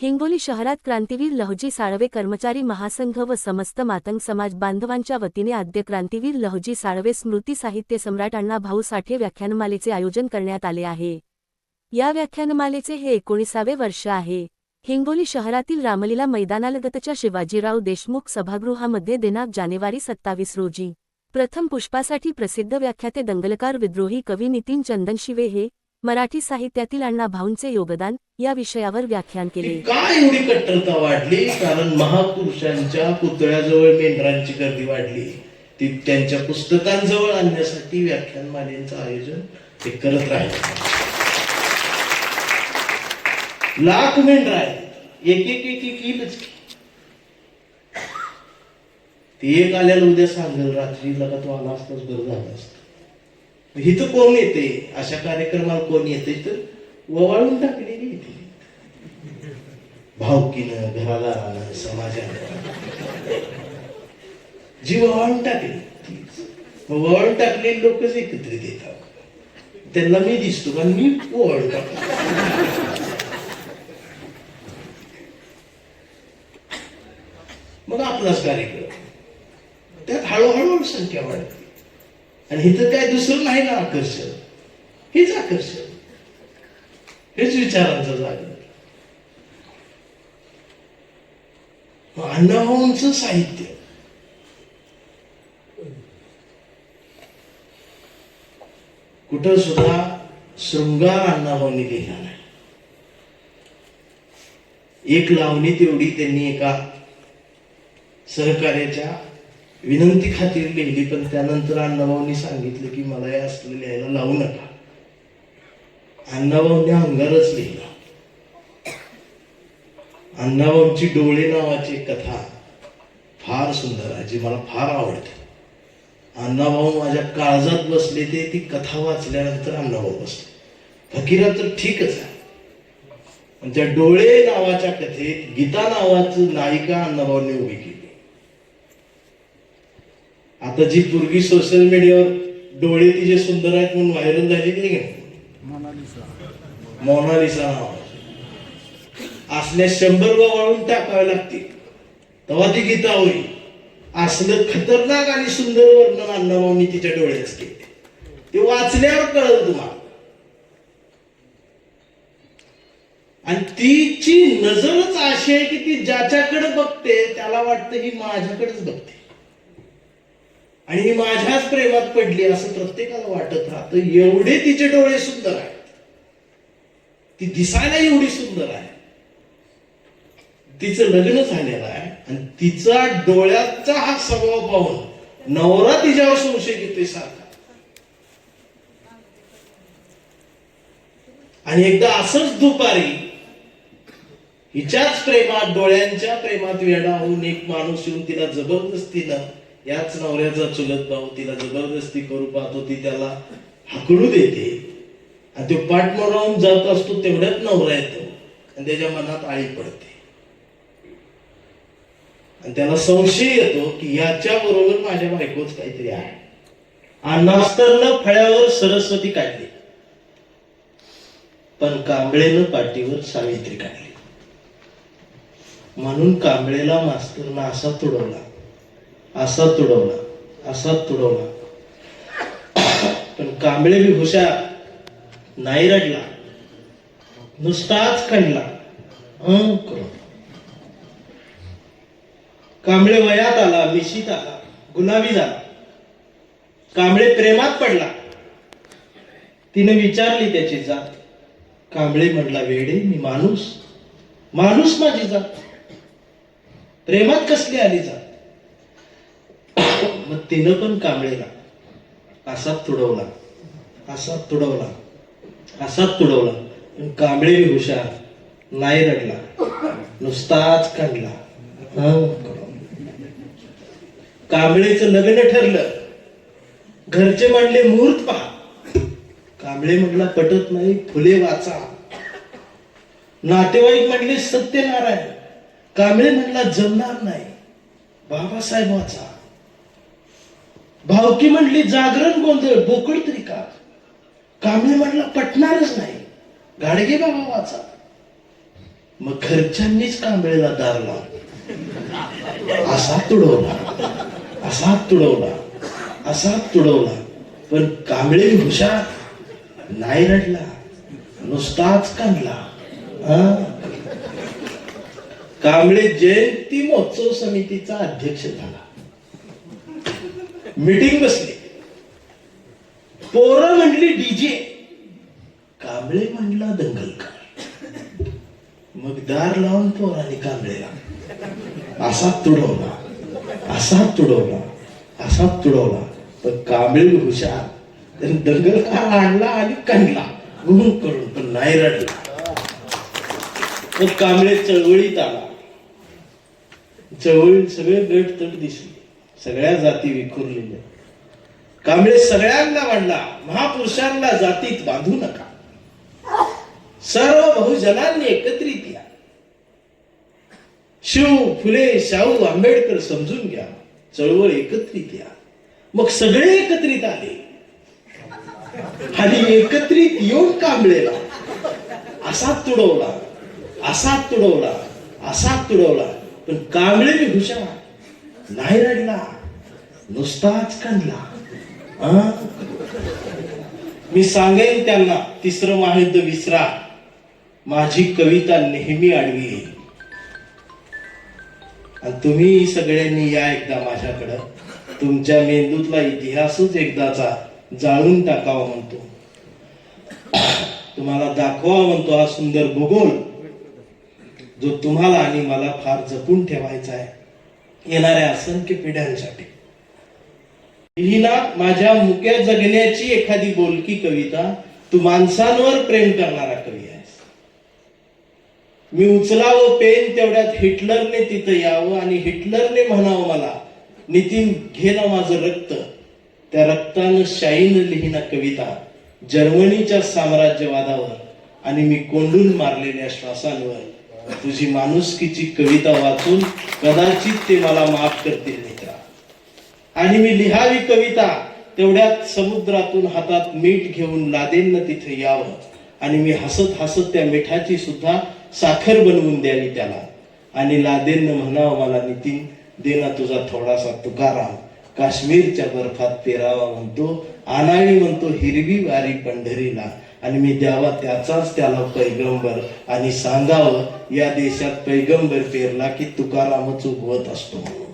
हिंगोली शहरात क्रांतीवीर लहजी साळवे कर्मचारी महासंघ व समस्त मातंग समाज बांधवांच्या वतीने आद्य क्रांतीवीर लहजी साळवे स्मृती साहित्य सम्राट अण्णा भाऊ साठे व्याख्यानमालेचे आयोजन करण्यात आले आहे. या व्याख्यानमालेचे हे एकोणीसावे वर्ष आहे. हिंगोली शहरातील रामलीला मैदानालगतच्या शिवाजीराव देशमुख सभागृहामध्ये दिनांक जानेवारी सत्तावीस रोजी. प्रथम पुष्पासाठी प्रसिद्ध व्याख्याते दंगलकार विद्रोही कवी नितीन चंदनशिवे हे मराठी साहित्यातील अण्णा भाऊंचे योगदान या विषयावर व्याख्यान केले. काय एवढी कट्टरता वाढली? कारण महापुरुषांच्या पुतळ्याजवळ मेंढरांची गर्दी वाढली. ती त्यांच्या पुस्तकांजवळ आणण्यासाठी व्याख्यानमालेचं आयोजन ते करत राहिले. लाख मेंढर आहेत. एक एक एक एक येईलच ती एक आल्याला उद्या सांगेल रात्री का तो आला असताच बरं झालं असतं. इथं कोण येते? अशा कार्यक्रमाला कोण येते? तर ववाळून टाकलेली येते भावकीनं घराला समाजानं. जी ववाळून टाकली तीच. ववाळून टाकलेली लोकच एकत्रित येतात. त्यांना मी दिसतो पण मी ववाळून टाकतो. मग आपलाच कार्यक्रम. त्यात हळूहळू संख्या वाढते. आणि इथं काय दुसरं नाही ना आकर्षण? हेच आकर्षण. हेच विचारांचं जागरण अण्णाभाऊंच साहित्य. कुठं सुद्धा शृंगार अण्णाभाऊंनी लिहिला नाही. एक लावणी तेवढी त्यांनी एका सहकार्याच्या विनंती खातीर लिहिली पण त्यानंतर अण्णाभाऊंनी सांगितलं की मला हे असलं लिहायला लावू नका. अण्णाभाऊंनी अंगारच लिहिला. अण्णाभाऊंची डोळे नावाची एक कथा फार सुंदर आहे जी मला फार आवडते. अण्णाभाऊ माझ्या काळजात बसले ते ती कथा वाचल्यानंतर अण्णाभाऊ बसले. फकीरा तर ठीकच आहे. पण त्या डोळे नावाच्या कथेत गीता नावाचं नायिका अण्णाभाऊंनी उभी केली. आता जी पूर्वी सोशल मीडियावर डोळे तिचे सुंदर आहेत म्हणून व्हायरल झाली नाही का? मोनालिसा. नावाची असल्या शंभर वळून टाकावे लागतील. तेव्हा ती गीता होईल. असलं खतरनाक आणि सुंदर वर्णन अण्णाभाऊंनी तिच्या डोळ्याच केले. ते वाचल्यावर कळलं तुम्हाला. आणि तिची नजरच अशी आहे की ती ज्याच्याकडे बघते त्याला वाटतं ही माझ्याकडेच बघते. आणि ही माझ्याच प्रेमात पडली असं प्रत्येकाला वाटत राहतं. एवढे तिचे डोळे सुंदर आहेत. ती दिसायला एवढी सुंदर आहे. तिचं लग्न झालेलं आहे आणि तिचा डोळ्याचा हा स्वभाव पाहून नवरा तिच्यावर संशय घेतोय सारखा. आणि एकदा असंच दुपारी हिच्याच प्रेमात डोळ्यांच्या प्रेमात वेडा होऊन एक माणूस येऊन तिला जबरदस्तीनं याच नवऱ्याचा चुलत भाऊ तिला जबरदस्ती करू पाहतो ती त्याला हाकडू देते. आणि तो पाठमोरावून जात असतो तेवढ्यात नवरा येतो. आणि त्याच्या मनात आळी पडते. आणि त्याला संशय येतो की याच्या बरोबर माझ्या बायकोच काहीतरी आहे. अण्णास्तरनं फळ्यावर सरस्वती काढली. पण कांबळेनं पाठीवर सावित्री काढली. म्हणून कांबळेला मास्तरनं असा तुडवला. असा तुडवला असा तुडवला. पण कांबळे बी हुशार नाही रडला नुसताच खणला करून. कांबळे वयात आला मिशीत आला गुलाबी झाला. कांबळे प्रेमात पडला. तिने विचारली त्याची जात. कांबळे म्हणला वेडे मी माणूस. माणूस माझी जात. प्रेमात कसली आली जात? तिनं पण कांबळेला. असाच तुडवला. असा तुडवला. असाच तुडवला. पण कांबळे हुशार. नाही रडला. नुसताच काढला कांबळेचं लग्न ठरलं. घरचे मांडले मुहूर्त पहा. कांबळे म्हटला पटत नाही फुले वाचा. नातेवाईक म्हणले सत्यनारायण. कांबळे म्हणला जमणार नाही. बाबासाहेब वाचा. भावकी म्हणली जागरण गोंधळ बोकड तरी का? कांबळे म्हणला पटणारच नाही. गाडगे बाबा वाचा मग घरच्यांनीच कांबळेला दार लावला. असा तुडवला. असा तुडवला. असा तुडवला. पण कांबळे हुशार. नाही रडला. नुसताच कांडला. कांबळे जयंती महोत्सव समितीचा अध्यक्ष झाला. मीटिंग बसली. पोरं म्हणली डीजे. कांबळे म्हणला दंगलकार. मग दार लावून पोराने कांबळेला. असा तुडवला. असा तुडवला. असा तुडवला. तर कांबळे हुशार. त्याने दंगलकार आणला आणि कणला गुण करून पण नाही रडला. मग कांबळे चळवळीत आला. चळवळीत सगळे गट तट दिसले. सगळ्या जाती विखुरलेल्या कांबळे सगळ्यांना म्हणला महापुरुषांना जातीत बांधू नका. सर्व बहुजनांनी एकत्रित या. शिव फुले शाहू आंबेडकर समजून घ्या चळवळ एकत्रित या. मग सगळे एकत्रित आले. आणि एकत्रित येऊन कांबळेला. असा तुडवला असा तुडवला असा तुडवला. पण कांबळे मी हुशार नाही रडला नुसताच काढला मी सांगेन त्यांना तिसरं महायुद्ध विसरा. माझी कविता नेहमी आडवी येईल. आणि तुम्ही सगळ्यांनी या एकदा माझ्याकडं. तुमच्या मेंदूतला इतिहासच एकदाचा जाळून टाकावा म्हणतो. तुम्हाला दाखवा म्हणतो हा सुंदर भूगोल जो तुम्हाला आणि मला फार जपून ठेवायचा आहे. येणाऱ्या असंख्य पिढ्यांसाठी लिहिला माझ्या मुक्या जगण्याची एखादी बोलकी कविता तू माणसांवर प्रेम करणारा कवी आहेस. मी उचलावं पेन तेवढ्यात हिटलरने तिथं यावं आणि हिटलरने म्हणावं मला नितीन घे ना माझं रक्त. त्या रक्तानं शाईन लिहिना कविता जर्मनीच्या साम्राज्यवादावर आणि मी कोंडून मारलेल्या श्वासांवर तुझी माणुसकीची कविता वाचून कदाचित ते मला माफ करतील मित्रा. आणि मी लिहावी कविता तेवढ्यात समुद्रातून हातात मीठ घेऊन लादेन तिथे यावं. आणि मी हसत हसत त्या मिठाची सुद्धा साखर बनवून द्यावी त्याला. आणि लादेन म्हणावं मला नितीन देना तुझा थोडासा तुकाराम. काश्मीरच्या बर्फात पेरावा म्हणतो आनाळी म्हणतो हिरवी वारी पंढरीला. आणि मी द्यावा त्याचाच त्याला पैगंबर आणि सांगावं या देशात पैगंबर पेरला की तुकारामच उगवत असतो. म्हणून